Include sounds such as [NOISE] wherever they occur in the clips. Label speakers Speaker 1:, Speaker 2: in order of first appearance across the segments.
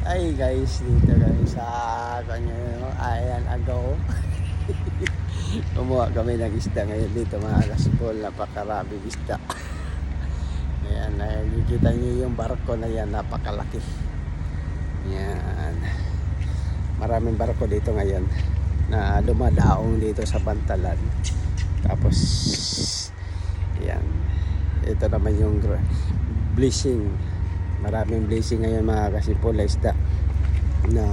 Speaker 1: Ay guys, dito kami sa kanya, ayan agaw. [LAUGHS] Kumuha kami ng isda ngayon dito mga kasipol, napakaraming isda. [LAUGHS] Ayan, nakikita niyo yung barko na yan, napakalaki. Ayan. Maraming barko dito ngayon na dumadaong dito sa Bantalan. Tapos, ayan. Ito naman yung blessing. Maraming blessing ngayon mga kasipol na isda na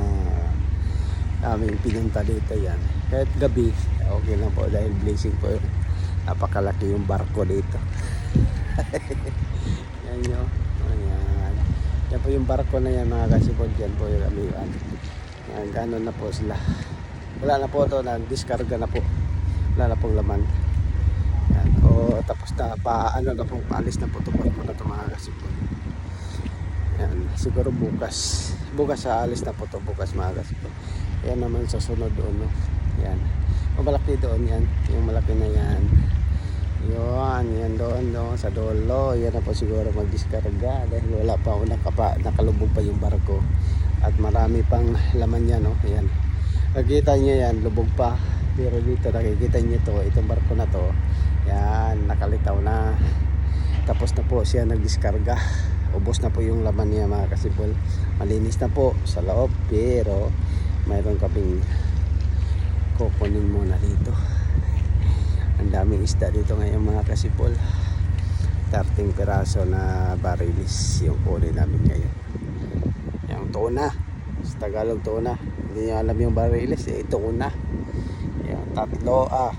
Speaker 1: aming pinunta dito yan. Kahit gabi, okay lang po dahil blessing po. Napakalaki yung barko dito. [LAUGHS] yan nyo. Ayan. Yan po yung barko na yan mga kasipol. Yan po yung amiwan. Yan, gano'n na po sila. Wala na po ito, nag-discarga na po. Wala na pong laman. Yan. O tapos na pa, ano na po, paalis na po ito barko na ito mga kasipol. Yan, siguro bukas. Bukas sa alis na po to bukas mga kasipol. Yan naman sa sunod doon, no. Yan. O malaki doon yan. Yung malaki na yan. Yun, yan doon, no. Sa dolo. Yan na po siguro mag-diskarga. Dahil wala pa, nakapa, nakalubog pa yung barko. At marami pang laman yan, no. Yan. Nakikita nyo yan, lubog pa. Pero dito nakikita nyo to, itong barko na to. Yan, nakalitaw na. Tapos na po siya nagdiskarga. Ubos na po yung laman niya mga kasipol. Malinis na po sa loob. Pero mayroon kaming kukunin muna dito. Ang daming isda dito ngayon mga kasipol. 30 piraso na barilis yung kunin namin ngayon. Yung tuna. Sa Tagalog tuna. Hindi nyo alam yung barilis. Eh, tuna. Yung tatlo ah.